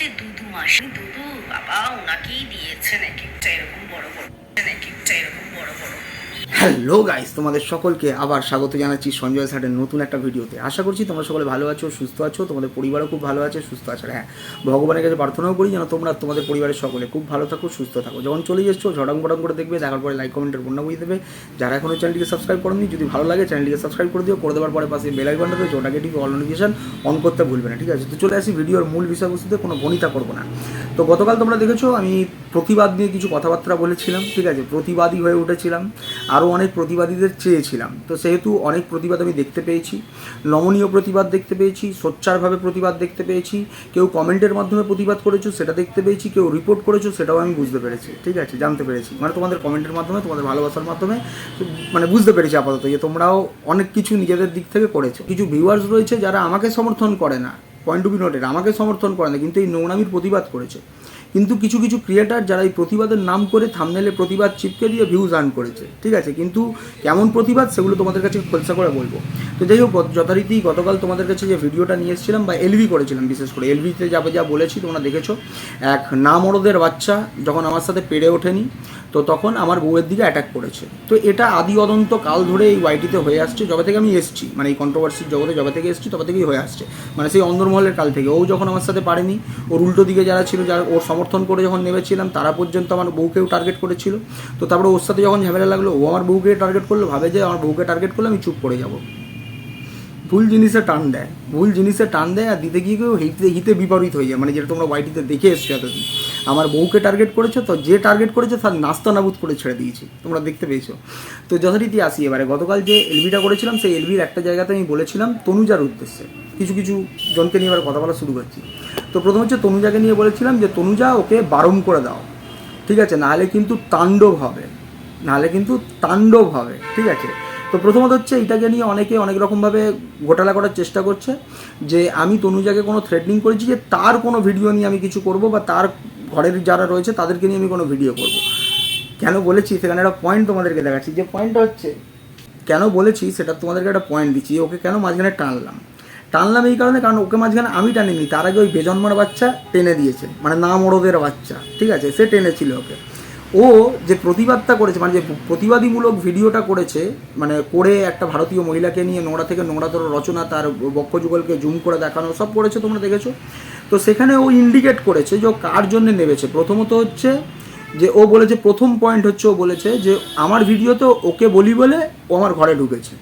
হচ্ছে দুদু মাসি দুদু বাবা ওনাকেই দিয়েছেন এক একটা এরকম বড় বড় এক একটা এরকম বড় বড়? হ্যালো গাইস, তোমাদের সকলকে আবার স্বাগত জানাচ্ছি সঞ্জয় স্যারের নতুন একটা ভিডিওতে। আশা করছি তোমরা সকলে ভালো আছো, সুস্থ আছো, তোমাদের পরিবারও খুব ভালো আছে, সুস্থ আছে। হ্যাঁ ভগবানের কাছে প্রার্থনাও করি যেন তোমরা তোমাদের পরিবারের সকলে খুব ভালো থাকো, সুস্থ থাকো। যখন চলে যাচ্ছ ঝড়ং বড়ং করে দেখবে, দেখার পরে লাইক কমেন্টের বন্যা বুঝে দেবে। যারা এখনও চ্যানেলটিকে সাবস্ক্রাইব করেনি, যদি ভালো লাগে চ্যানেলটিকে সাবস্ক্রাইব করে দিও, করে দেওয়ার পরে পাশে বেল আইকনটা ওটাকে ঠিক অল নোটিফিকেশন অন করতে ভুলবে না, ঠিক আছে? তো চলে আসি ভিডিওর মূল বিষয়বস্তুতে, কোনো বনিতা করব না। তো গতকাল তোমরা দেখেছ, আমি প্রতিবাদ নিয়ে কিছু কথাবার্তা বলেছিলাম, ঠিক আছে? প্রতিবাদী হয়ে উঠেছিলাম। আরও অনেক প্রতিবাদীদের চেয়েছিলাম। তো সেহেতু অনেক প্রতিবাদ আমি দেখতে পেয়েছি। নমনীয় প্রতিবাদ দেখতে পেয়েছি, সোচ্চারভাবে প্রতিবাদ দেখতে পেয়েছি। কেউ কমেন্টের মাধ্যমে প্রতিবাদ করেছ, সেটা দেখতে পেয়েছি। কেউ রিপোর্ট করেছ, সেটাও আমি বুঝতে পেরেছি। ঠিক আছে, জানতে পেরেছি। মানে তোমাদের কমেন্টের মাধ্যমে, তোমাদের ভালোবাসার মাধ্যমে মানে বুঝতে পেরেছি আপাতত যে তোমরাও অনেক কিছু নিজেদের দিক থেকে করেছ। কিছু ভিউয়ার্স রয়েছে যারা আমাকে সমর্থন করে না পয়েন্ট টু বি নোটেড আমাকে সমর্থন করে না, কিন্তু এই নোংরামির প্রতিবাদ করেছে। কিন্তু কিছু কিছু ক্রিয়েটার যারা এই প্রতিবাদের নাম করে থামনেলে প্রতিবাদ চিপকে দিয়ে ভিউজ আর্ন করেছে, ঠিক আছে? কিন্তু কেমন প্রতিবাদ সেগুলো তোমাদের কাছে খোলসা করে বলব। তো যাই হোক যথারীতি গতকাল তোমাদের কাছে যে ভিডিওটা নিয়ে এসেছিলাম বা এলভি করেছিলাম বিশেষ করে এলভিতে যাবে যা বলেছি তোমরা দেখেছ। এক না মরদের বাচ্চা যখন আমার সাথে পেরে ওঠেনি তো তখন আমার বউয়ের দিকে অ্যাটাক করেছে। তো এটা আদি অদন্ত কাল ধরে এই ওয়াইটিতে হয়ে আসছে, যবে থেকে আমি এসেছি মানে এই কন্ট্রোভার্সির জগতে যবে থেকে এসেছি, তবে থেকেই হয়ে আসছে। মানে সেই অন্দরমহলের কাল থেকে। ও যখন আমার সাথে পারেনি, ওর উল্টো দিকে যারা ছিল, যারা ওর সমর্থন করে যখন নেমেছিলাম, তারা পর্যন্ত আমার বউকেও টার্গেট করেছিল। তো তারপরে ওর সাথে যখন ঝামেলা লাগল, ও আমার বউকে টার্গেট করল, ভাবে যে আমার বউকে টার্গেট করলে আমি চুপ করে যাব। ভুল জিনিসে টান দেয়। ভুল জিনিসে টান দেয় আর দিতে গিয়ে কেউ হিতে হিতে বিপরীত হয়ে যায়। মানে যেটা তোমরা ওয়াইটিতে দেখে এসছো এতদিন। আমার বউকে টার্গেট করেছ তো যে টার্গেট করেছে তার নাস্তা নাবুদ করে ছেড়ে দিয়েছি। তোমরা দেখতে পেয়েছ। তো যথারীতি আসি এবারে। গতকাল যে এলবিটা করেছিলাম, সেই এলবির একটা জায়গাতে আমি বলেছিলাম তনুজার উদ্দেশ্যে। কিছু কিছু জনকে নিয়ে এবার কথা বলা শুরু করছি। তো প্রথম হচ্ছে তনুজাকে নিয়ে বলেছিলাম যে, তনুজা, ওকে বারণ করে দাও। ঠিক আছে? নাহলে কিন্তু তাণ্ডব হবে। নাহলে কিন্তু তাণ্ডব হবে। ঠিক আছে? তো প্রথমত হচ্ছে এটাকে নিয়ে অনেকে অনেক রকমভাবে ঘোটালা করার চেষ্টা করছে যে আমি তনুজাকে কোনো থ্রেডনিং করেছি যে তার কোনো ভিডিও নিয়ে আমি কিছু করব বা তার ঘরের যারা রয়েছে তাদেরকে নিয়ে আমি কোনো ভিডিও করব। কেন বলেছি? সেখানে একটা পয়েন্ট তোমাদেরকে দেখাচ্ছি। যে পয়েন্টটা হচ্ছে, কেন বলেছি? সেটা তোমাদেরকে একটা পয়েন্ট দিচ্ছি ওকে কেন মাঝখানে টানলাম? টানলাম এই কারণে কারণ ওকে মাঝখানে আমি টানিনি। তার আগে ওই বেজন্মার বাচ্চা টেনে দিয়েছে। মানে না মরদের বাচ্চা। ঠিক আছে? সে টেনেছিল ওকে। ও যে প্রতিবাদটা করেছে মানে যে প্রতিবাদীমূলক ভিডিওটা করেছে মানে করে একটা ভারতীয় মহিলাকে নিয়ে নোংরা থেকে নোংরাতর রচনা, তার বক্ষযুগলকে জুম করে দেখানো, সব করেছে তোমরা দেখেছ? তো সেখানে ও ইন্ডিকেট করেছে যে ও কার জন্য নেমেছে। প্রথমত হচ্ছে যে ও বলেছে, প্রথম পয়েন্ট হচ্ছে ও বলেছে যে আমার ভিডিওতে ওকে বলি বলে ও আমার ঘরে ঢুকেছে।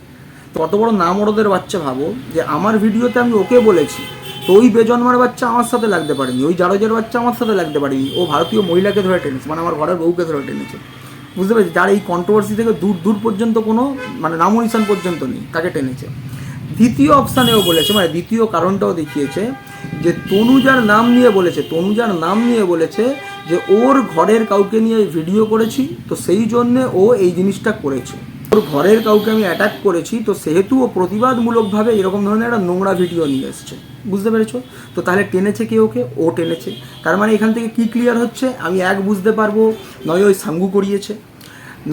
তো অত বড় নামরদের বাচ্চা ভাবো, যে আমার ভিডিওতে আমি ওকে বলেছি তো ওই বেজন্মার বাচ্চা আমার সাথে লাগতে পারেনি, ওই জারজের বাচ্চা আমার সাথে লাগতে পারেনি, ও ভারতীয় মহিলাকে ধরে টেনেছে মানে আমার ঘরের বউকে ধরে টেনেছে। বুঝতে পেরেছি? যার এই কন্ট্রোভার্সি থেকে দূর দূর পর্যন্ত কোনো মানে নাম নিশান পর্যন্ত নেই, তাকে টেনেছে। দ্বিতীয় অপশানেও বলেছে মানে দ্বিতীয় কারণটাও দেখিয়েছে যে তনুজার নাম নিয়ে বলেছে তনুজার নাম নিয়ে বলেছে যে ওর ঘরের কাউকে নিয়ে ভিডিও করেছি, তো সেই জন্যে ও এই জিনিসটা করেছে। ওর ঘরের কাউকে আমি অ্যাটাক করেছি, তো সেহেতু ও প্রতিবাদমূলকভাবে এরকম ধরনের একটা নোংরা ভিডিও নিয়ে এসছে। বুঝতে পেরেছ? তো তাহলে টেনেছে কে ওকে? ও টেনেছে। তার মানে এখান থেকে কি ক্লিয়ার হচ্ছে? আমি এক বুঝতে পারব, নয় ওই সাঙ্গু করিয়েছে।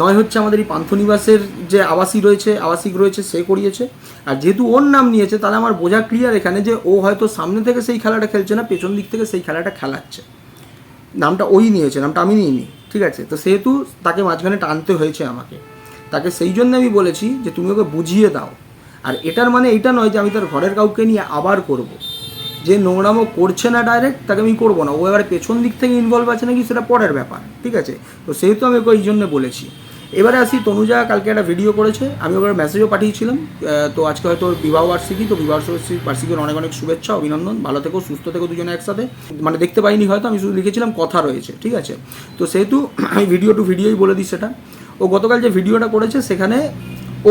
নয় হচ্ছে আমাদের এই পান্থনিবাসের যে আবাসিক রয়েছে আবাসিক রয়েছে, সে করিয়েছে। আর যেহেতু ওর নাম নিয়েছে, তাহলে আমার বোঝা ক্লিয়ার এখানে যে ও হয়তো সামনে থেকে সেই খেলাটা খেলছে না, পেছন দিক থেকে সেই খেলাটা খেলাচ্ছে। নামটা ওই নিয়েছে, নামটা আমি নিইনি, ঠিক আছে? তো সেহেতু তাকে মাঝখানে টানতে হয়েছে আমাকে। তাকে সেই জন্য আমি বলেছি যে তুমি ওকে বুঝিয়ে দাও। আর এটার মানে এটা নয় যে আমি তার ঘরের কাউকে নিয়ে আবার করব। যে নোংরামো করছে না ডাইরেক্ট তাকে আমি করব না। ও এবারে পেছন দিক থেকে ইনভলভ আছে নাকি সেটা পরের ব্যাপার, ঠিক আছে? তো সেহেতু আমি ওকে এই জন্য বলেছি। এবারে আসি, তনুজা কালকে একটা ভিডিও করেছে, আমি ওকে মেসেজও পাঠিয়েছিলাম। তো আজকে হয়তো বিবাহ বার্ষিকী, তো বিবাহ বার্ষিকী বার্ষিকীর অনেক অনেক শুভেচ্ছা, অভিনন্দন। ভালো থেকো, সুস্থ থেকো দুজনে একসাথে। মানে দেখতে পাইনি হয়তো, আমি শুধু লিখেছিলাম কথা রয়েছে, ঠিক আছে? তো সেহেতু আমি ভিডিও টু ভিডিওই বলে দিই সেটা। ও গতকাল যে ভিডিওটা করেছে, সেখানে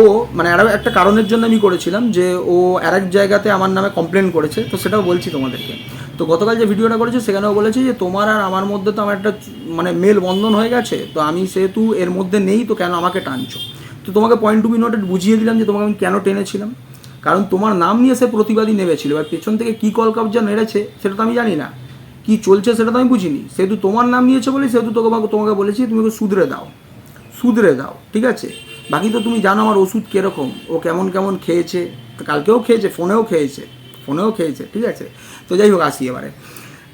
ও মানে আরও একটা কারণের জন্য আমি করেছিলাম যে ও আর এক জায়গাতে আমার নামে কমপ্লেন করেছে, তো সেটাও বলছি তোমাদেরকে। তো গতকাল যে ভিডিওটা করেছে, সেখানেও বলেছে যে তোমার আর আমার মধ্যে তো আমার একটা মানে মেল বন্ধন হয়ে গেছে, তো আমি সেহেতু এর মধ্যে নেই, তো কেন আমাকে টানছো? তো তোমাকে পয়েন্ট টু বি নোটেড বুঝিয়ে দিলাম যে তোমাকে আমি কেন টেনেছিলাম। কারণ তোমার নাম নিয়ে সে প্রতিবাদী নেমেছিল, এবার পেছন থেকে কী কল কাবজা নেড়েছে সেটা তো আমি জানি না। কি চলছে সেটা তো আমি বুঝিনি। সেহেতু তোমার নাম নিয়েছে বলে, সেহেতু তোমাকে তোমাকে বলেছি, তুমি শুধরে দাও। শুধরে দাও, ঠিক আছে? বাকি তো তুমি জানো আমার ওষুধ কীরকম। ও কেমন কেমন খেয়েছে। কালকেও খেয়েছে, ফোনেও খেয়েছে ফোনেও খেয়েছে, ঠিক আছে? তো যাই হোক, আসি এবারে।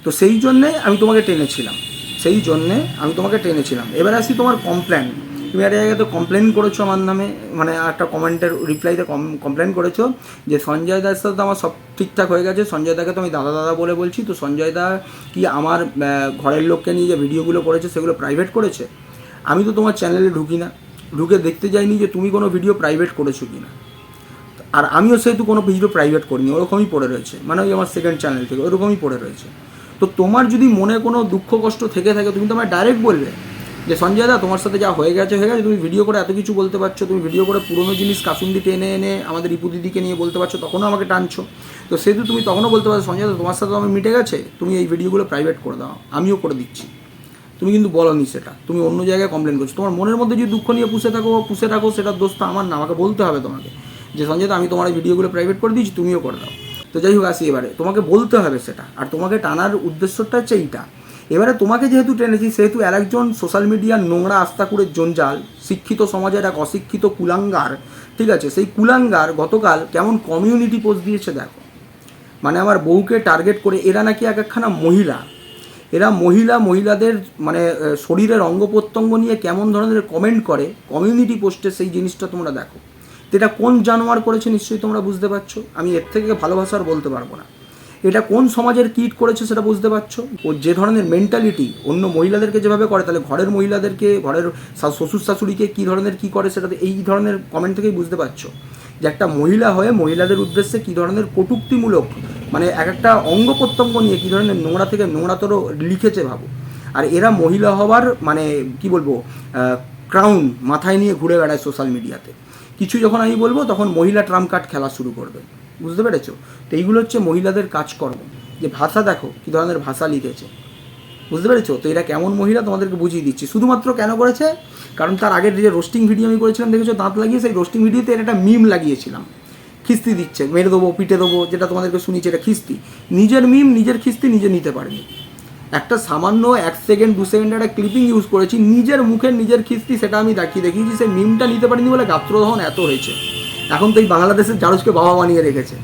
তো সেই জন্যে আমি তোমাকে টেনেছিলাম। সেই জন্যে আমি তোমাকে টেনেছিলাম। এবার আসি তোমার কমপ্লেন তুমি একটা জায়গাতে কমপ্লেন করেছ আমার নামে মানে একটা কমেন্টের রিপ্লাইতে কম কমপ্লেন করেছ যে সঞ্জয় দাস তো আমার সব ঠিকঠাক হয়ে গেছে। সঞ্জয় দাকে তো আমি দাদা দাদা বলে বলছি। তো সঞ্জয় দা কি আমার ঘরের লোককে নিয়ে যে ভিডিওগুলো করেছে সেগুলো প্রাইভেট করেছে? আমি তো তোমার চ্যানেলে ঢুকি না। ঢুকে দেখতে যাইনি যে তুমি কোনো ভিডিও প্রাইভেট করেছ কি না আর আমিও সেহেতু কোনো ভিডিও প্রাইভেট করিনি, ওরকমই পড়ে রয়েছে। মানে ওই আমার সেকেন্ড চ্যানেল থেকে, ওরকমই পড়ে রয়েছে। তো তোমার যদি মনে কোনো দুঃখ, কষ্ট থেকে থাকে, তুমি তো আমায় ডাইরেক্ট বলবে যে, সঞ্জয় দা, তোমার সাথে যা হয়ে গেছে হয়ে গেছে, তুমি ভিডিও করে এত কিছু বলতে পারছ, তুমি ভিডিও করে পুরোনো জিনিস কাসুন্দি টেনে এনে আমাদের ইপু দিদিকে নিয়ে বলতে পারছ, তখনও আমাকে টানছো। তো সেহেতু তুমি তখনও বলতে পারছ, সঞ্জয় দা, তোমার সাথে তো আমার মিটে গেছে, তুমি এই ভিডিওগুলো প্রাইভেট করে দাও, আমিও করে দিচ্ছি। তুমি কিন্তু বলনি সেটা। তুমি অন্য জায়গায় কমপ্লেন করছ। তোমার মনের মধ্যে যদি দুঃখ নিয়ে পুষে থাকো পুষে থাকো, সেটার দোষ তো আমার না। আমাকে বলতে হবে তোমাকে। যে সঞ্জয় আমি তোমার এই ভিডিওগুলো প্রাইভেট করে দিয়েছি, তুমিও করে দাও। তো যাই হোক, আসি এবারে। তোমাকে বলতে হবে সেটা। আর তোমাকে টানার উদ্দেশ্যটা হচ্ছে এইটা। এবারে তোমাকে যেহেতু টেনেছি, সেহেতু আর একজন সোশ্যাল মিডিয়ার নোংরা আস্তাকুরের জঞ্জাল, শিক্ষিত সমাজের এক অশিক্ষিত কুলাঙ্গার, ঠিক আছে? সেই কুলাঙ্গার গতকাল কেমন কমিউনিটি পোস্ট দিয়েছে দেখো। মানে আমার বউকে টার্গেট করে এরা নাকি এক একখানা মহিলা। এরা মহিলা, মহিলাদের মানে শরীরের অঙ্গ প্রত্যঙ্গ নিয়ে কেমন ধরনের কমেন্ট করে কমিউনিটি পোস্টে সেই জিনিসটা তোমরা দেখো। এটা কোন জানোয়ার করেছে নিশ্চয়ই তোমরা বুঝতে পারছ? আমি এর থেকে ভালোবাসা আর বলতে পারব না। এটা কোন সমাজের কিট করেছে সেটা বুঝতে পারছ? ও যে ধরনের মেন্টালিটি অন্য মহিলাদেরকে যেভাবে করে, তাহলে ঘরের মহিলাদেরকে, ঘরের শ্বশুর শাশুড়িকে কী ধরনের কী করে সেটা এই ধরনের কমেন্ট থেকেই বুঝতে পারছ। যে একটা মহিলা হয়ে মহিলাদের উদ্দেশ্যে কী ধরনের কটূক্তিমূলক মানে এক একটা অঙ্গ প্রত্যঙ্গ নিয়ে কী ধরনের নোংরা থেকে নোংরাতর লিখেছে ভাবো। আর এরা মহিলা হওয়ার মানে কি বলব ক্রাউন মাথায় নিয়ে ঘুরে বেড়ায় সোশ্যাল মিডিয়াতে কিছু যখন আমি বলব, তখন মহিলা ট্রাম্প কার্ড খেলা শুরু করবে। বুঝতে পেরেছ? তো এইগুলো হচ্ছে মহিলাদের কাজকর্ম। যে ভাষা দেখো, কী ধরনের ভাষা লিখেছে। বুঝতে পেরেছ? তো এরা কেমন মহিলা তোমাদেরকে বুঝিয়ে দিচ্ছি। শুধুমাত্র কেন করেছে? কারণ তার আগের যে রোস্টিং ভিডিও আমি করেছিলাম, দেখেছ? দাঁত লাগিয়ে সেই রোস্টিং ভিডিওতে এর একটা মিম লাগিয়েছিলাম। খিস্তি দিচ্ছে মেরে দেবো, পিটে দেবো, যেটা তোমাদেরকে শুনিয়েছে এটা খিস্তি। নিজের মিম, নিজের খিস্তি নিজে নিতে পারেনি। একটা সামান্য এক সেকেন্ড, দু সেকেন্ড একটা ক্লিপিং ইউজ করেছি, নিজের মুখের নিজের খিস্তি সেটা আমি দেখিয়ে দেখিয়েছি, সে মিমটা নিতে পারিনি বলে গাত্রদহন এত হয়েছে। এখন তো এই বাংলাদেশের জারুজকে বাবা বানিয়ে রেখেছে।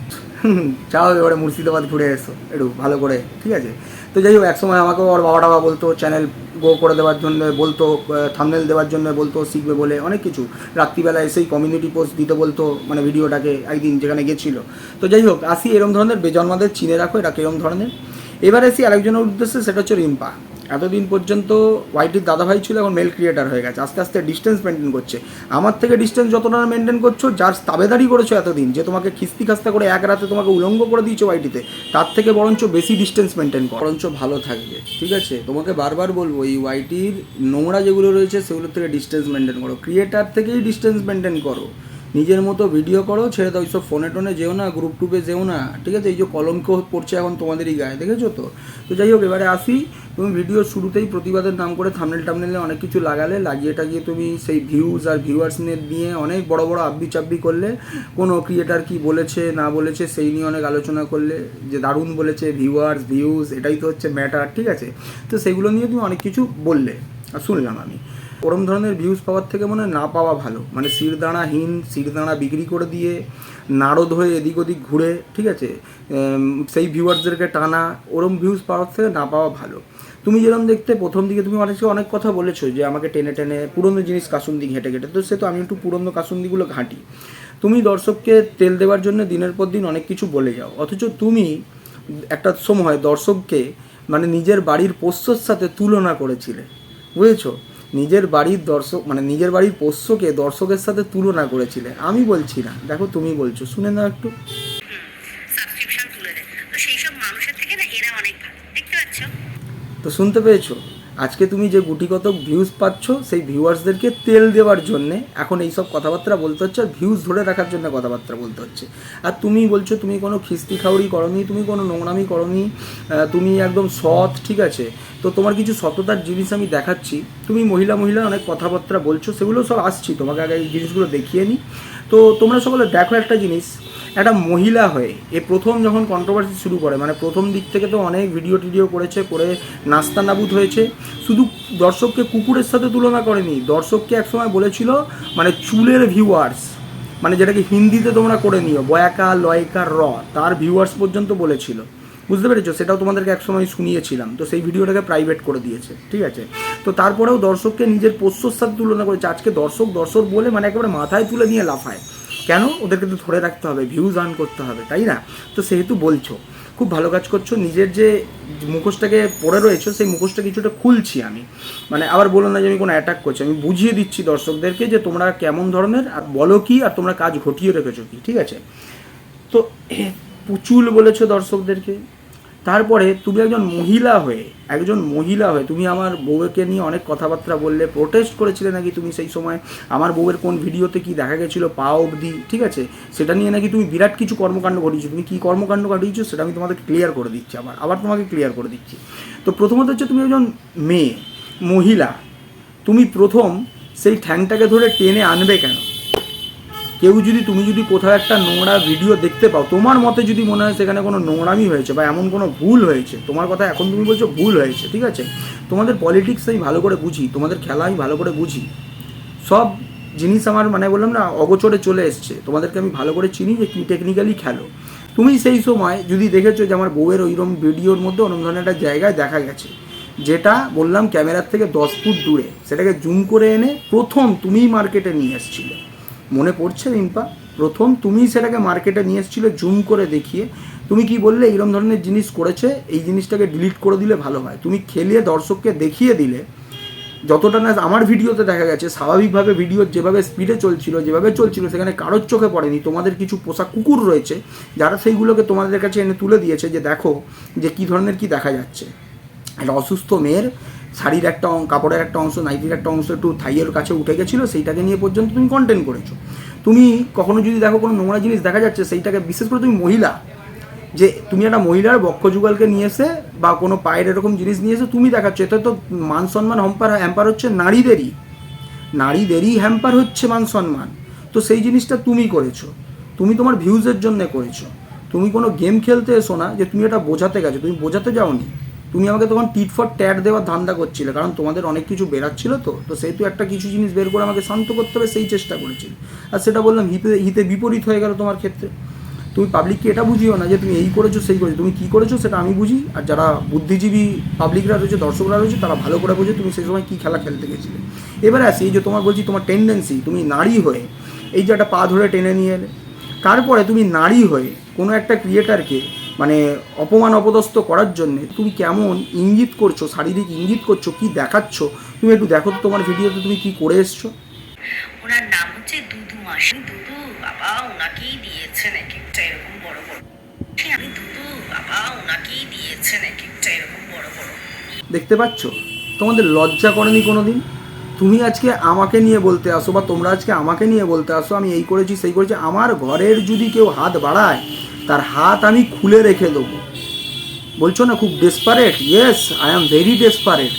চাও এবারে মুর্শিদাবাদ ঘুরে এসো, একটু ভালো করে, ঠিক আছে? তো যাই হোক, একসময় আমাকে ওর বাবা টাবা বলতো চ্যানেল গো করে দেওয়ার জন্য, বলতো থামনেল দেওয়ার জন্য, বলতো, শিখবে বলে, অনেক কিছু। রাত্রিবেলা এসেই কমিউনিটি পোস্ট দিতে, বলতো মানে ভিডিওটাকে একদিন যেখানে গেছিল। তো যাই হোক, আসি এরম ধরনের, বেজন্মাদের চিনে রাখো এটা কিরম ধরনের। এবার আসি আরেকজনের উদ্দেশ্যে, সেটা হচ্ছে রিম্পা। এতদিন পর্যন্ত ওয়াইটির দাদাভাই ছিল, এখন মেল ক্রিয়েটার হয়ে গেছে। আস্তে আস্তে ডিস্টেন্স মেনটেন করছে। আমার থেকে ডিস্টেন্স যতটা মেনটেন করছ, যার তাবেদারি করেছ এতদিন, যে তোমাকে খিস্তি খাস্তা করে এক রাতে তোমাকে উলঙ্গ করে দিয়েছ ওয়াইটিতে তার থেকে বরঞ্চ বেশি ডিস্টেন্স মেনটেন করো। বরঞ্চ ভালো থাকবে, ঠিক আছে? তোমাকে বারবার বলব, এই ওয়াইটির নোংরা যেগুলো রয়েছে, সেগুলোর থেকে ডিস্টেন্স মেনটেন করো। ক্রিয়েটার থেকেই ডিস্টেন্স মেনটেন করো। নিজের মতো ভিডিও করো, ছেড়ে দাও, এইসব ফোনে টোনে যেও না গ্রুপ টুপে যেও না, ঠিক আছে? এই যে কলঙ্ক পড়ছে এখন তোমাদেরই গায়ে, দেখেছ তো? তো যাই হোক, এবারে আসি। তুমি ভিডিও শুরুতেই প্রতিবাদের নাম করে থামনেল টামনেলে অনেক কিছু লাগালে, লাগিয়ে টাগিয়ে তুমি সেই ভিউজ আর ভিউয়ার্স নিয়ে অনেক বড় বড় আব্বি চাব্বি করলে, কোনো ক্রিয়েটার কি বলেছে, না বলেছে, সেই নিয়ে অনেক আলোচনা করলে, যে দারুণ বলেছে ভিউয়ার্স ভিউজ এটাই তো হচ্ছে ম্যাটার ঠিক আছে? তো সেগুলো নিয়ে তুমি অনেক কিছু বললে। শুনলাম আমি। ওরম ধরনের ভিউজ পাওয়ার থেকে মনে না পাওয়া ভালো। মানে শিরদাঁড়াহীন, শিরদাঁড়া বিক্রি করে দিয়ে, নারদ হয়ে এদিক ওদিক ঘুরে, ঠিক আছে? সেই ভিউয়ার্সদেরকে টানা, ওরম ভিউজ পাওয়ার থেকে না পাওয়া ভালো। তুমি যেরকম দেখতে প্রথম দিকে, তুমি অনেক অনেক কথা বলেছ যে আমাকে টেনে টেনে পুরনো জিনিস কাসুন্দি ঘেটে ঘেটে, তো সে তো আমি একটু পুরনো কাসুন্দিগুলো ঘাঁটি। তুমি দর্শককে তেল দেওয়ার জন্য দিনের পর দিন অনেক কিছু বলে যাও। অথচ তুমি একটা সময় দর্শককে মানে নিজের বাড়ির পোষ্যর সাথে তুলনা করেছিলে। বুঝেছ? নিজের বাড়ির দর্শক মানে নিজের বাড়ির পোষ্যকে দর্শকের সাথে তুলনা করেছিলে। আমি বলছি না। দেখো তুমি বলছো। শুনে নাও একটু। তো শুনতে পেয়েছ? আজকে তুমি যে গুটিগত ভিউজ পাচ্ছ, সেই ভিউয়ার্সদেরকে তেল দেওয়ার জন্যে, এখন এই সব কথাবার্তা বলতে হচ্ছে আর ভিউজ ধরে রাখার জন্য কথাবার্তা বলতে হচ্ছে। আর তুমি বলছো তুমি কোনো খিস্তি খাউরি করনি, তুমি কোনো নোংরামি করনি তুমি একদম সৎ, ঠিক আছে? তো তোমার কিছু সততার জিনিস আমি দেখাচ্ছি। তুমি মহিলা মহিলা অনেক কথাবার্তা বলছো, সেগুলো সব আসছি। তোমাকে আগে এই জিনিসগুলো দেখিয়ে নিই তো তোমরা সকলে দেখো একটা জিনিস, একটা মহিলা হয়ে এ প্রথম যখন কন্ট্রোভার্সি শুরু করে মানে প্রথম দিক থেকে তো অনেক ভিডিও টিডিও করেছে, করে নাস্তা নাবুদ হয়েছে, শুধু দর্শককে কুকুরের সাথে তুলনা করেনি, দর্শককে একসময় বলেছিল মানে চুলের ভিউয়ার্স মানে যেটাকে হিন্দিতে তোমরা করে নিও, বয়াকা, লয়কা, র, তার ভিউয়ার্স পর্যন্ত বলেছিল। বুঝতে পেরেছ? সেটাও তোমাদেরকে একসময় শুনিয়েছিলাম। তো সেই ভিডিওটাকে প্রাইভেট করে দিয়েছে, ঠিক আছে? তো তারপরেও দর্শককে নিজের পোষ্যর সাথে তুলনা করেছে আজকে দর্শক দর্শক বলে মানে একেবারে মাথায় তুলে নিয়ে লাফায়। কেন? ওদেরকে তো ধরে রাখতে হবে ভিউজ আর্ন করতে হবে, তাই না? তো সেহেতু বলছো, খুব ভালো কাজ করছ। নিজের যে মুখোশটাকে পড়ে রয়েছে, সেই মুখোশটা কিছুটা খুলছি আমি। মানে আবার বলো না যে আমি কোনো অ্যাটাক করছি, আমি বুঝিয়ে দিচ্ছি দর্শকদেরকে যে তোমরা কেমন ধরনের, আর বলো কি, আর তোমরা কাজ ঘটিয়ে রেখেছো কি, ঠিক আছে? তো পুচুল বলেছ দর্শকদেরকে। তারপরে তুমি একজন মহিলা হয়ে, একজন মহিলা হয়ে, তুমি আমার বউকে নিয়ে অনেক কথাবার্তা বললে প্রোটেস্ট করেছিলে নাকি তুমি সেই সময়? আমার বউয়ের কোন ভিডিওতে কি দেখা গেছিল পা অবধি? ঠিক আছে? সেটা নিয়ে নাকি তুমি বিরাট কিছু কর্মকাণ্ড ঘটিয়েছো। তুমি কী কর্মকাণ্ড ঘটিয়েছো সেটা আমি তোমাকে ক্লিয়ার করে দিচ্ছি আবার। আবার তোমাকে ক্লিয়ার করে দিচ্ছি। তো প্রথমত হচ্ছে তুমি একজন মেয়ে, মহিলা। তুমি প্রথম সেই ঠ্যাংটাকে ধরে টেনে আনবে কেন? কেউ যদি, তুমি যদি কোথাও একটা নোংরা ভিডিও দেখতে পাও, তোমার মতে যদি মনে হয় সেখানে কোনো নোংরামি হয়েছে বা এমন কোনো ভুল হয়েছে, তোমার কথা এখন তুমি বলছো ভুল হয়েছে, ঠিক আছে? তোমাদের পলিটিক্স আমি ভালো করে বুঝি, তোমাদের খেলা আমি ভালো করে বুঝি। সব জিনিস আমার মানে বললাম না, অগোচরে চলে এসছে। তোমাদেরকে আমি ভালো করে চিনি যে কী টেকনিক্যালি খেলো। তুমি সেই সময় যদি দেখেছ যে আমার বউয়ের ওইরকম ভিডিওর মধ্যে অন্য ধরনের একটা জায়গায় দেখা গেছে, যেটা বললাম ক্যামেরার থেকে দশ ফুট দূরে, সেটাকে জুম করে এনে প্রথম তুমিই মার্কেটে নিয়ে এসছিলে। মনে পড়ছে রিম্পা? প্রথম তুমি সেটাকে মার্কেটে নিয়ে এসেছিলে, জুম করে দেখিয়ে। তুমি কি বললে এইরকম ধরনের জিনিস করেছে? এই জিনিসটাকে ডিলিট করে দিলে ভালো হয়। তুমি খেলিয়ে দর্শককে দেখিয়ে দিলে, যতটা না আমার ভিডিওতে দেখা গেছে, স্বাভাবিকভাবে ভিডিও যেভাবে স্পিডে চলছিল, যেভাবে চলছিল, সেখানে কারোর চোখে পড়েনি। তোমাদের কিছু পোষা কুকুর রয়েছে, যারা সেইগুলোকে তোমাদের কাছে এনে তুলে দিয়েছে যে দেখো যে কী ধরনের কি দেখা যাচ্ছে। একটা অসুস্থ মেয়ের শাড়ির একটা কাপড়ের একটা অংশ, নাইটির একটা অংশ একটু থাইয়ের কাছে উঠে গেছিল, সেইটাকে নিয়ে পর্যন্ত তুমি কন্টেন্ট করেছ। তুমি কখনো যদি দেখো কোনো নোংরা জিনিস দেখা যাচ্ছে, সেইটাকে বিশেষ করে তুমি মহিলা, যে তুমি একটা মহিলার বক্ষ যুগলকে নিয়ে এসে বা কোনো পায়ের এরকম জিনিস নিয়ে এসে তুমি দেখাচ্ছ, এতে তো মান সম্মান হম্পার হ্যাম্পার হচ্ছে নারীদেরই। নারীদেরই হ্যাম্পার হচ্ছে মান সম্মান। তো সেই জিনিসটা তুমি করেছ। তুমি তোমার ভিউজের জন্য করেছ। তুমি কোনো গেম খেলতে এসো না যে তুমি এটা বোঝাতে গেছো। তুমি বোঝাতে যাওনি। তুমি আমাকে তখন টিট ফর ট্যাট দেওয়ার ধান্দা করছিলে, কারণ তোমাদের অনেক কিছু বেরাচ্ছিল তো তো সেহেতু একটা কিছু জিনিস বের করে আমাকে শান্ত করতে হবে, সেই চেষ্টা করেছিলে। আর সেটা বললাম, হিতে হিতে বিপরীত হয়ে গেল তোমার ক্ষেত্রে। তুমি পাবলিককে এটা বুঝিও না যে তুমি এই করেছ, সেই করেছ, তুমি কী করেছ সেটা আমি বুঝি, আর যারা বুদ্ধিজীবী পাবলিকরা রয়েছে, দর্শকরা রয়েছে, তারা ভালো করে বোঝে তুমি সেই সময় কী খেলা খেলতে গেছিলে। এবারে আসি, এই যে তোমার বলছি তোমার টেন্ডেন্সি তুমি নারী হয়ে এই যে একটা পা ধরে টেনে নিয়ে এলে, তারপরে তুমি নারী হয়ে কোনো একটা ক্রিয়েটারকে মানে অপমান অপদস্থ করার জন্যে তুমি কেমন ইঙ্গিত করছ শারীরিক ইঙ্গিত করছ কি দেখাচ্ছ? তুমি একটু দেখো তো তোমার ভিডিওতে তুমি কি করে এসছো। ওনার নাম হচ্ছে দুদু মাসি। দুদু বাবা ওনাকেই দিয়েছেন এক একটা এরকম বড় বড়। আমি দুদু বাবা ওনাকেই দিয়েছেন এক একটা এরকম বড় বড়। দেখতে পাচ্ছ? তোমাদের লজ্জা করেনি কোনো দিন তুমি আজকে আমাকে নিয়ে বলতে আসো বা তোমরা আজকে আমাকে নিয়ে বলতে আসো আমি এই করেছি সেই করেছি। আমার ঘরের যদি কেউ হাত বাড়ায় তার হাত আমি খুলে রেখে দেবো। বলছো না খুব desperate yes I am very desperate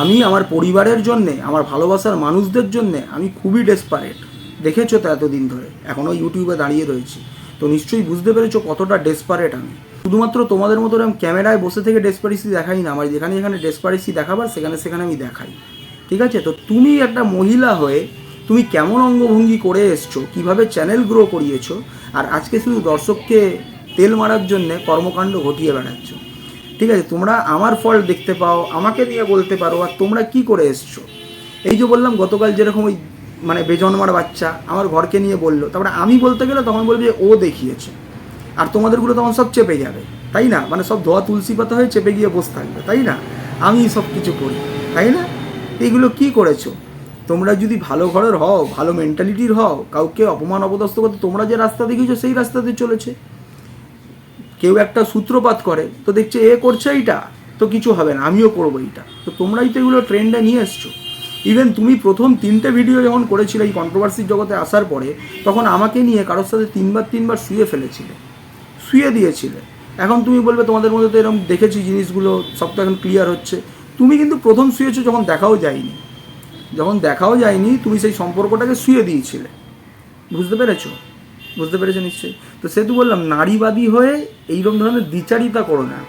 আমি আমার পরিবারের জন্যে, আমার ভালোবাসার মানুষদের জন্যে আমি খুবই ডেসপারেট দেখেছ তো এতদিন ধরে এখনও ইউটিউবে দাঁড়িয়ে রয়েছি। তো নিশ্চয়ই বুঝতে পেরেছ কতটা ডেসপারেট আমি। শুধুমাত্র তোমাদের মতো এরকম ক্যামেরায় বসে থেকে ডেসপারেসি দেখাই না, আমার যেখানে যেখানে ডেসপারেসি দেখাবার, সেখানে সেখানে আমি দেখাই। ঠিক আছে? তো তুমি একটা মহিলা হয়ে তুমি কেমন অঙ্গভঙ্গি করে এসছো? কীভাবে চ্যানেল গ্রো করিয়েছো? আর আজকে শুধু দর্শককে তেল মারার জন্যে কর্মকাণ্ড ঘটিয়ে বেড়াচ্ছ। ঠিক আছে, তোমরা আমার ফল দেখতে পাও, আমাকে নিয়ে বলতে পারো, আর তোমরা কি করে এসছো? এই যে বললাম, গতকাল যেরকম ওই মানে বেজন্মার বাচ্চা আমার ঘরকে নিয়ে বলল, তারপরে আমি বলতে গেলে তখন বলবে যে ও দেখিয়েছে। আর তোমাদেরগুলো তখন সব চেপে যাবে, তাই না? মানে সব ধোয়া তুলসী পাতা হয়ে চেপে গিয়ে বসে থাকবে, তাই না? আমি সব কিছু করি, তাই না? এইগুলো কি করেছ? তোমরা যদি ভালো ঘরের হও, ভালো মেন্টালিটির হও, কাউকে অপমান অপদস্থ করতে তোমরা যে রাস্তা দেখিয়েছো সেই রাস্তাতে চলেছে। কেউ একটা সূত্রপাত করে, তো দেখছে এ করছে এইটা, তো কিছু হবে না, আমিও করব এইটা। তো তোমরাই তো এগুলো ট্রেন্ডে নিয়ে এসছো। ইভেন তুমি প্রথম তিনটে ভিডিও যখন করেছিলে এই কন্ট্রোভার্সির জগতে আসার পরে, তখন আমাকে নিয়ে কারোর সাথে তিনবার তিনবার শুয়ে ফেলেছিলে, শুয়ে দিয়েছিলে। এখন তুমি বলবে তোমাদের মধ্যে তো এরকম দেখেছি জিনিসগুলো সব তো এখন ক্লিয়ার হচ্ছে। তুমি কিন্তু প্রথম শুয়েছো যখন দেখাও যায়নি। যখন দেখাও যায়নি, তুমি সেই সম্পর্কটাকে শুয়ে দিয়েছিলে। বুঝতে পেরেছ? বুঝতে পেরেছ নিশ্চয়ই? তো সেহেতু বললাম, নারীবাদী হয়ে এইরকম ধরনের দ্বিচারিতা করো না।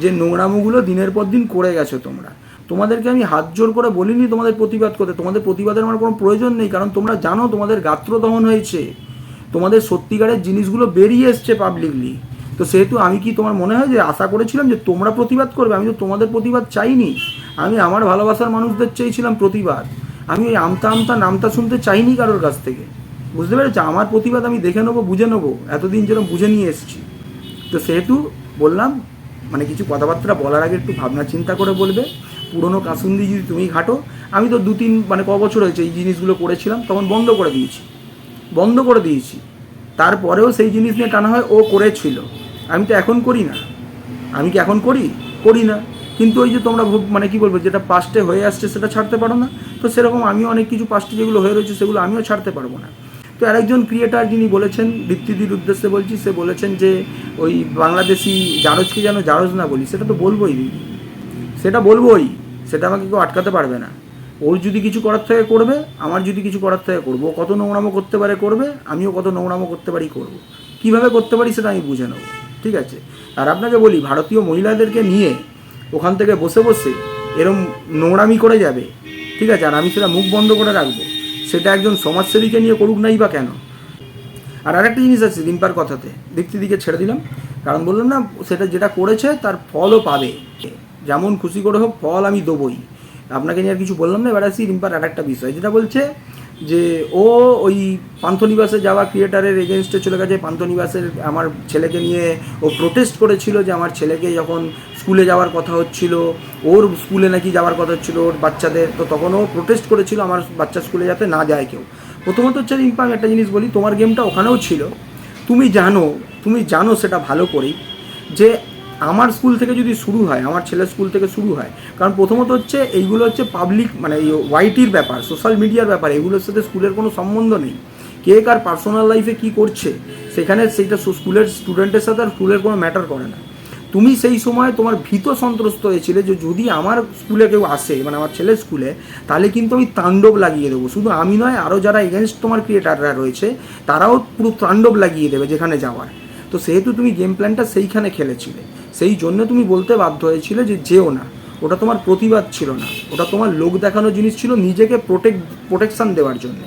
যে নোংরামোগুলো দিনের পর দিন করে গেছো তোমরা। তোমাদেরকে আমি হাত জোর করে বলিনি তোমাদের প্রতিবাদ করতে। তোমাদের প্রতিবাদের আমার কোনো প্রয়োজন নেই, কারণ তোমরা জানো তোমাদের গাত্র দহন হয়েছে। তোমাদের সত্যিকারের জিনিসগুলো বেরিয়ে এসছে পাবলিকলি তো সেহেতু আমি কি তোমার মনে হয় যে আশা করেছিলাম যে তোমরা প্রতিবাদ করবে? আমি তো তোমাদের প্রতিবাদ চাইনি। আমি আমার ভালোবাসার মানুষদের চেয়েছিলাম প্রতিবাদ। আমি ওই আমতা আমতা নামতা শুনতে চাইনি কারোর কাছ থেকে। বুঝতে পেরেছ? আমার প্রতিবাদ আমি দেখে নেব, বুঝে নেব। এতদিন যেরকম বুঝে নিয়ে এসেছি। তো সেহেতু বললাম মানে কিছু কথাবার্তা বলার আগে একটু ভাবনা চিন্তা করে বলবে। পুরনো কাসুন্দি যদি তুমি ঘাটো, আমি তো দু তিন মানে ক বছর হয়েছে এই জিনিসগুলো করেছিলাম, তখন বন্ধ করে দিয়েছি। বন্ধ করে দিয়েছি। তারপরেও সেই জিনিস নিয়ে টানা হয়, ও করেছিল। আমি তো এখন করি না। আমি কি এখন করি? করি না। কিন্তু ওই যে তোমরা মানে কি বলব, যেটা পাস্টে হয়ে আসছে সেটা ছাড়তে পারো না। তো সেরকম আমিও অনেক কিছু পাস্টে যেগুলো হয়ে রয়েছে সেগুলো আমিও ছাড়তে পারব না। তো আরেকজন ক্রিয়েটার যিনি বলেছেন দীপ্তিদির উদ্দেশ্যে বলছি, সে বলেছেন যে, ওই বাংলাদেশি জারজকে যেন জারজ না বলি, সেটা তো বলবোই দিদি। সেটা বলবোই, সেটা আমাকে কেউ আটকাতে পারবে না। ওর যদি কিছু করার থেকে করবে, আমার যদি কিছু করার থেকে করব। কত নোংরামো করতে পারে করবে, আমিও কত নোংরামো করতে পারি করব। কীভাবে করতে পারি সেটা আমি বুঝে নেব। ঠিক আছে? আর আপনাকে বলি, ভারতীয় মহিলাদেরকে নিয়ে ওখান থেকে বসে বসে এরম নোংরামি করে যাবে। ঠিক আছে? আর আমি সেটা মুখ বন্ধ করে রাখব। সেটা একজন সমাজসেবীকে নিয়ে করুক নাই বা কেন? আর আরেকটা জিনিস আছে রিম্পার কথাতে। দেখতে দিকে ছেড়ে দিলাম। কারণ বললাম না, সেটা যেটা করেছে তার ফলও পাবে। যেমন খুশি করে হোক ফল আমি দেবই। আপনাকে নিয়ে আর কিছু বললাম না, এবার আসি রিম্পার আরেকটা বিষয়। যেটা বলছে যে, ও ওই পান্থনিবাসে যাওয়া ক্রিয়েটারের এগেনস্টে চলে গেছে। পান্থনিবাসের আমার ছেলেকে নিয়ে ও প্রোটেস্ট করেছিল যে, আমার ছেলেকে যখন স্কুলে যাওয়ার কথা হচ্ছিল, ওর স্কুলে নাকি যাওয়ার কথা হচ্ছিল ওর বাচ্চাদের, তো তখন ও প্রোটেস্ট করেছিল আমার বাচ্চা স্কুলে যাতে না যায় কেউ। প্রথমত হচ্ছে আমি একটা জিনিস বলি, তোমার গেমটা ওখানেও ছিল। তুমি জানো তুমি জানো সেটা ভালো করেই যে আমার স্কুল থেকে যদি শুরু হয়, আমার ছেলের স্কুল থেকে শুরু হয়, কারণ প্রথমত হচ্ছে এইগুলো হচ্ছে পাবলিক মানে এই ওয়াইটির ব্যাপার সোশ্যাল মিডিয়ার ব্যাপার এগুলোর সাথে স্কুলের কোনো সম্বন্ধ নেই। কে কার পার্সোনাল লাইফে কি করছে, সেখানে সেইটা স্কুলের স্টুডেন্টের সাথে আর স্কুলের কোনো ম্যাটার করে না। তুমি সেই সময় তোমার ভীত সন্ত্রস্ত হয়েছিলে যে যদি আমার স্কুলে কেউ আসে মানে আমার ছেলের স্কুলে, তাহলে কিন্তু আমি তাণ্ডব লাগিয়ে দেবো। শুধু আমি নয় আরও যারা এগেনস্ট তোমার ক্রিয়েটাররা রয়েছে, তারাও পুরো তাণ্ডব লাগিয়ে দেবে যেখানে যাওয়ার। তো সেহেতু তুমি গেম প্ল্যানটা সেইখানে খেলেছিলে। সেই জন্য তুমি বলতে বাধ্য হয়েছিলে যে যেও না। ওটা তোমার প্রতিবাদ ছিল না। ওটা তোমার লোক দেখানো জিনিস ছিল নিজেকে প্রোটেক্ট প্রোটেকশন দেওয়ার জন্য।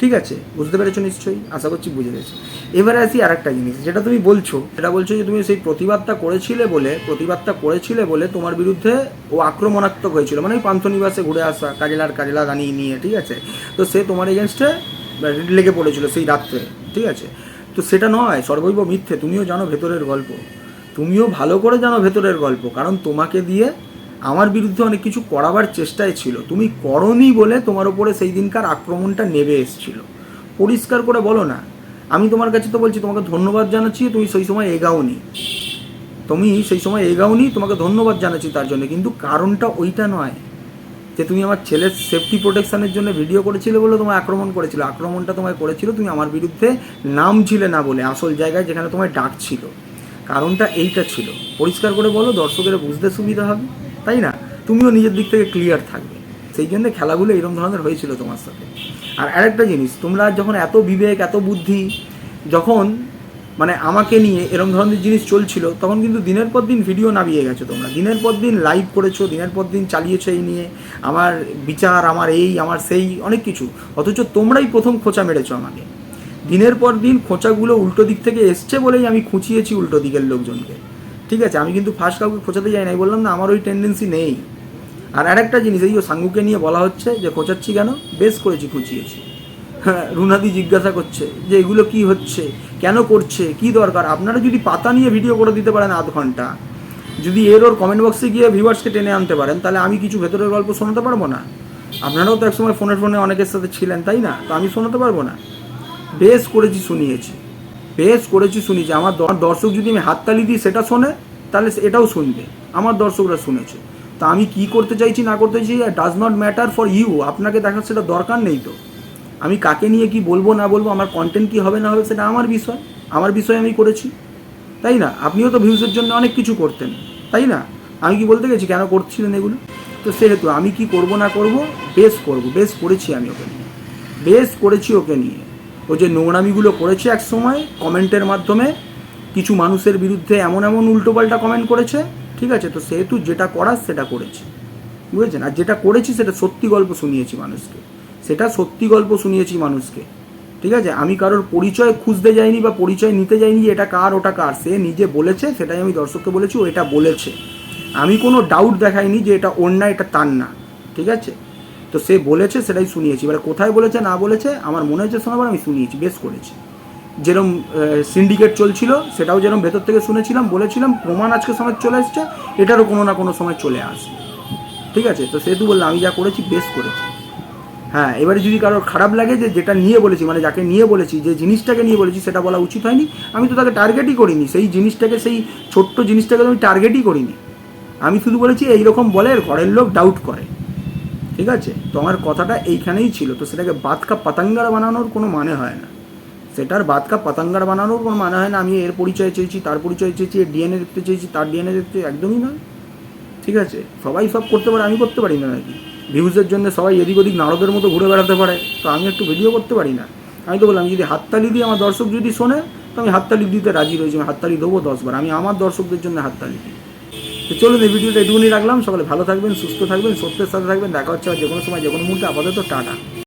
ঠিক আছে? বুঝতে পেরেছ নিশ্চয়ই? আশা করছি বুঝে গেছি। এবারে আসি আর একটা জিনিস, যেটা তুমি বলছো। সেটা বলছো যে তুমি সেই প্রতিবাদটা করেছিলে বলে, প্রতিবাদটা করেছিলে বলে তোমার বিরুদ্ধে ও আক্রমণাত্মক হয়েছিল। মানে ওই পান্থনিবাসে ঘুরে আসা, কাজেলার কাজেলা দানিয়ে নিয়ে, ঠিক আছে? তো সে তোমার এগেনস্টে লেগে পড়েছিল সেই রাত্রে, ঠিক আছে? তো সেটা নয়, সর্বৈব মিথ্যে। তুমিও জানো ভেতরের গল্প। তুমিও ভালো করে জানো ভেতরের গল্প। কারণ তোমাকে দিয়ে আমার বিরুদ্ধে অনেক কিছু করাবার চেষ্টায় ছিল। তুমি করনি বলে তোমার ওপরে সেই দিনকার আক্রমণটা নেবে এসেছিল। পরিষ্কার করে বলো না। আমি তোমার কাছে তো বলছি, তোমাকে ধন্যবাদ জানাচ্ছি, তুমি সেই সময় এগাওনি। তুমি সেই সময় এগাওনি, তোমাকে ধন্যবাদ জানাচ্ছি তার জন্য। কিন্তু কারণটা ওইটা নয় যে তুমি আমার ছেলের সেফটি প্রোটেকশনের জন্য ভিডিও করেছিলে বলে তোমায় আক্রমণ করেছিল। আক্রমণটা তোমায় করেছিল, তুমি আমার বিরুদ্ধে নাম ছিলে না বলে, আসল জায়গায় যেখানে তোমায় ডাক ছিল কারণটা এইটা ছিল। পরিষ্কার করে বলো, দর্শকের বুঝতে সুবিধা হবে। তাই না? তুমিও নিজের দিক থেকে ক্লিয়ার থাকবে। সেই জন্য খেলাগুলো এরকম ধরনের হয়েছিল তোমার সাথে। আর আরেকটা জিনিস, তোমরা যখন এত বিবেক, এত বুদ্ধি, যখন মানে আমাকে নিয়ে এরকম ধরনের জিনিস চলছিল, তখন কিন্তু দিনের পর দিন ভিডিও নামিয়ে গেছো তোমরা। দিনের পর দিন লাইভ করেছ, দিনের পর দিন চালিয়েছো এই নিয়ে। আমার বিচার, আমার এই, আমার সেই, অনেক কিছু। অথচ তোমরাই প্রথম খোঁচা মেরেছো আমাকে। দিনের পর দিন খোঁচাগুলো উল্টো দিক থেকে এসছে বলেই আমি খুঁচিয়েছি উল্টো দিকের লোকজনকে। ঠিক আছে, আমি কিন্তু ফার্স্ট কাউকে খোঁচাতে যাই নাই, বললাম না, আমার ওই টেন্ডেন্সি নেই। আর আরেকটা জিনিস, এই সাঙ্গুকে নিয়ে বলা হচ্ছে যে, খোঁচাচ্ছি কেন? বেশ করেছি, খুঁচিয়েছি। হ্যাঁ রুনাদি জিজ্ঞাসা করছে যে, এগুলো কি হচ্ছে? কেন করছে? কি দরকার? আপনারা যদি পাতা নিয়ে ভিডিও করে দিতে পারেন আধ ঘণ্টা। যদি এর ওর কমেন্ট বক্সে গিয়ে ভিউয়ার্সকে টেনে আনতে পারেন, তাহলে আমি কিছু ভেতরের গল্প শোনাতে পারব না। আপনারাও তো একসময় ফোনে ফোনে অনেকের সাথে ছিলেন, তাই না? তো আমি শোনাতে পারব না। বেশ করেছি, শুনিয়েছি। বেশ করেছি শুনিয়েছি আমার দ- দর্শক যদি আমি হাততালি দিই, সেটা শোনে, তাহলে এটাও শুনবে। আমার দর্শকরা শুনেছে। তা আমি কি করতে চাইছি, না করতে চাইছি does not matter for you আপনাকে দেখার সেটা দরকার নেই তো। আমি কাকে নিয়ে কি বলব, না বলব, আমার কন্টেন্ট কি হবে, না হবে, সেটা আমার বিষয়। আমার বিষয় আমি করেছি। তাই না? আপনিও তো ভিউজের জন্য অনেক কিছু করতেন। তাই না? আমি কি বলতে গেছি, কেন করছিলেন এগুলো? তো সেহেতু আমি কি করব, না করব, বেশ করব। বেশ করেছি আমি ওকে নিয়ে। বেশ করেছি ওকে নিয়ে। ও যে নোংরামিগুলো করেছে এক সময় কমেন্টের মাধ্যমে, কিছু মানুষের বিরুদ্ধে এমন এমন উল্টোপাল্টা কমেন্ট করেছে, ঠিক আছে? তো সেহেতু যেটা করার সেটা করেছি। বুঝেছেন? আর যেটা করেছি সেটা সত্যি গল্প শুনিয়েছি মানুষকে। সেটা সত্যি গল্প শুনিয়েছি মানুষকে। ঠিক আছে? আমি কারোর পরিচয় খুঁজতে যাইনি বা পরিচয় নিতে যাইনি এটা কার, ওটা কার। সে নিজে বলেছে, সেটাই আমি দর্শককে বলেছি, ও এটা বলেছে। আমি কোনো ডাউট দেখাইনি যে এটা ওর না, এটা তার না। ঠিক আছে? তো সে বলেছে, সেটাই শুনিয়েছি। এবার কোথায় বলেছে, না বলেছে, আমার মনে হচ্ছে শোনাবার আমি শুনিয়েছি, বেশ করেছি। যেরকম সিন্ডিকেট চলছিল, সেটাও যেরকম ভেতর থেকে শুনেছিলাম, বলেছিলাম, প্রমাণ আজকে সময় চলে এসছে এটারও কোনো না কোনো সময় চলে আসবে। ঠিক আছে? তো সেহেতু বললাম, আমি যা করেছি, বেশ করেছি। হ্যাঁ এবারে যদি কারোর খারাপ লাগে যে, যেটা নিয়ে বলেছি মানে যাকে নিয়ে বলেছি, যে জিনিসটাকে নিয়ে বলেছি, সেটা বলা উচিত হয়নি। আমি তো তাকে টার্গেটই করিনি, সেই জিনিসটাকে, সেই ছোট্ট জিনিসটাকে আমি টার্গেটই করিনি। আমি শুধু বলেছি, এইরকম বলে ঘরের লোক ডাউট করে। ঠিক আছে? তো আমার কথাটা এইখানেই ছিল। তো সেটাকে বাতকা পাতাঙ্গার বানানোর কোনো মানে হয় না। সেটার বাতকা পাতাঙ্গার বানানোর কোনো মানে হয় না। আমি এর পরিচয় চেয়েছি, তার পরিচয় চেয়েছি, এর ডিএনএ দেখতে চেয়েছি, তার ডিএনএ দেখতে একদমই নয়। ঠিক আছে? সবাই সব করতে পারে, আমি করতে পারি না নাকি? ভিউজের জন্য সবাই এদিক ওদিক নারদের মতো ঘুরে বেড়াতে পারে। তো আমি একটু ভিডিও করতে পারি না। আমি তো বললাম, যদি হাততালি দিই আমার দর্শক যদি শোনে, তো আমি হাততালি দিতে রাজি রয়েছি। আমি হাততালি দেবো দশবার। আমি আমার দর্শকদের জন্য হাততালি দিই। তো চলুন এই ভিডিওটা এটুকুনি রাখলাম। সকালে ভালো থাকবেন, সুস্থ থাকবেন, সত্যের সাথে থাকবেন। দেখা হচ্ছে যে কোনো সময়, যে কোনো মুহূর্তে। আপাতত টাটা।